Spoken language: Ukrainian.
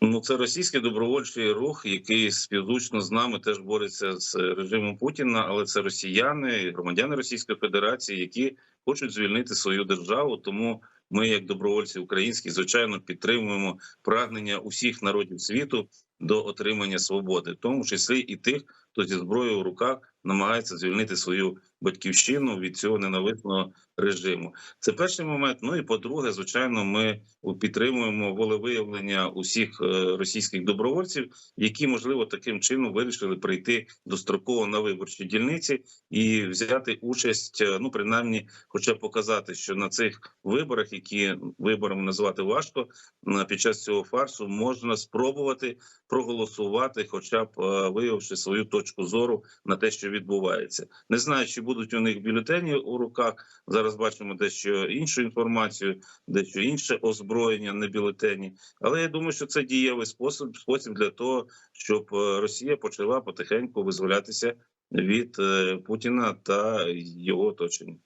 Ну, це російський добровольчий рух, який співзвучно з нами теж бореться з режимом Путіна, але це росіяни, громадяни Російської Федерації, які хочуть звільнити свою державу. Тому ми, як добровольці українські, звичайно, підтримуємо прагнення усіх народів світу до отримання свободи, в тому числі і тих, хто зі зброєю в руках намагається звільнити свою батьківщину від цього ненависного режиму. Це перший момент. Ну і по-друге, звичайно, ми підтримуємо волевиявлення усіх е, російських добровольців, які можливо таким чином вирішили прийти достроково на виборчі дільниці і взяти участь. е, Ну принаймні, хоча б показати, що на цих виборах, які виборами назвати важко, під час цього фарсу можна спробувати проголосувати, хоча б е, виявивши свою точку зору на те, що відбувається. Не знаю, чи будуть у них бюлетені у руках. Зараз бачимо дещо іншу інформацію, дещо інше озброєння, не бюлетені. Але я думаю, що це дієвий спосіб, спосіб для того, щоб е, Росія почала потихеньку визволятися від е, Путіна та його оточення.